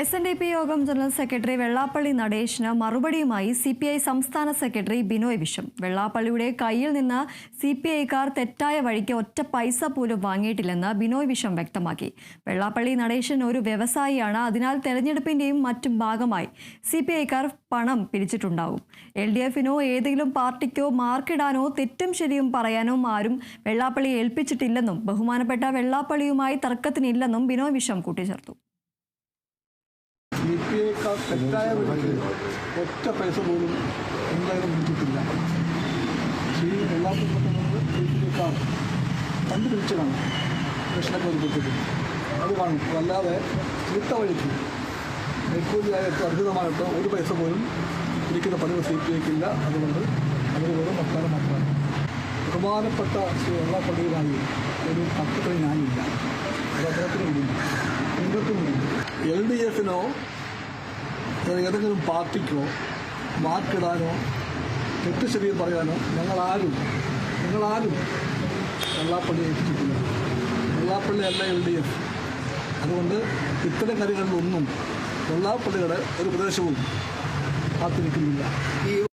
S N D P Yogam general secretary Vellappally Natesan മറുപടിയുമായി C P I സംസ്ഥാന secretary Binoy Viswam വെള്ളാപ്പള്ളിയുടെ കയ്യിൽ നിന്ന് സി പി ഐക്കാർ തെറ്റായ വഴിക്ക് ഒറ്റ പൈസ പോലും വാങ്ങിയിട്ടില്ലെന്ന് ബിനോയ് വിഷം വ്യക്തമാക്കി. വെള്ളാപ്പള്ളി നടേശൻ ഒരു വ്യവസായിയാണ് അതിനാൽ തെരഞ്ഞെടുപ്പിന്റെയും മറ്റും ഭാഗമായി സി പി ഐക്കാർ പണം പിരിച്ചിട്ടുണ്ടാവും. എൽ ഡി എഫിനോ ഏതെങ്കിലും പാർട്ടിക്കോ മാർക്കിടാനോ തെറ്റും ശരിയും പറയാനോ ആരും വെള്ളാപ്പള്ളിയെ ഏൽപ്പിച്ചിട്ടില്ലെന്നും ബഹുമാനപ്പെട്ട വെള്ളാപ്പള്ളിയുമായി തർക്കത്തിനില്ലെന്നും ബിനോയ് വിഷം കൂട്ടിച്ചേർത്തു. സി പി ഐക്കാർ തെറ്റായ വിധത്തിൽ ഒറ്റ പൈസ പോലും എന്തായാലും വിളിച്ചിട്ടില്ല ശ്രീ വെള്ളാപ്പുറത്ത് ബി പി ഐക്കാർ കണ്ടുപിടിച്ചതാണ് കൃഷ്ണക്ക് ഒരുക്കത്തിൽ അത് കാണും. അതല്ലാതെ ചീത്ത വഴിക്ക് മേൽക്കൂലിയായിട്ട് അർഹിതമായിട്ട് ഒരു പൈസ പോലും ഇരിക്കുന്ന പതിവ് സി പി ഐക്കില്ല അതുകൊണ്ട് അവർ വെറും വർത്താനം മാത്രമാണ്. ബഹുമാനപ്പെട്ട ശ്രീ വെള്ളാപ്പള്ളിയുമായി ഒരു തർക്കത്തിന് ഞാനില്ല. അത് അദ്ദേഹത്തിന് കൂടിയില്ല നിങ്ങൾക്കും കൂടിയില്ല എൽ ഡി എഫിനോ ഏതെങ്കിലും പാർട്ടിക്കോ മാർക്കിടാനോ തെറ്റ് ശരിയും പറയാനോ ഞങ്ങളാരും ഞങ്ങളാരും വെള്ളാപ്പള്ളി ഏൽപ്പിച്ചിട്ടില്ല. വെള്ളാപ്പള്ളി അല്ല എൽ ഡി എഫ്. അതുകൊണ്ട് ഇത്തരം കാര്യങ്ങളിലൊന്നും വെള്ളാപ്പള്ളിയുടെ ഒരു പ്രദേശവും കാത്തിരിക്കുന്നില്ല ഈ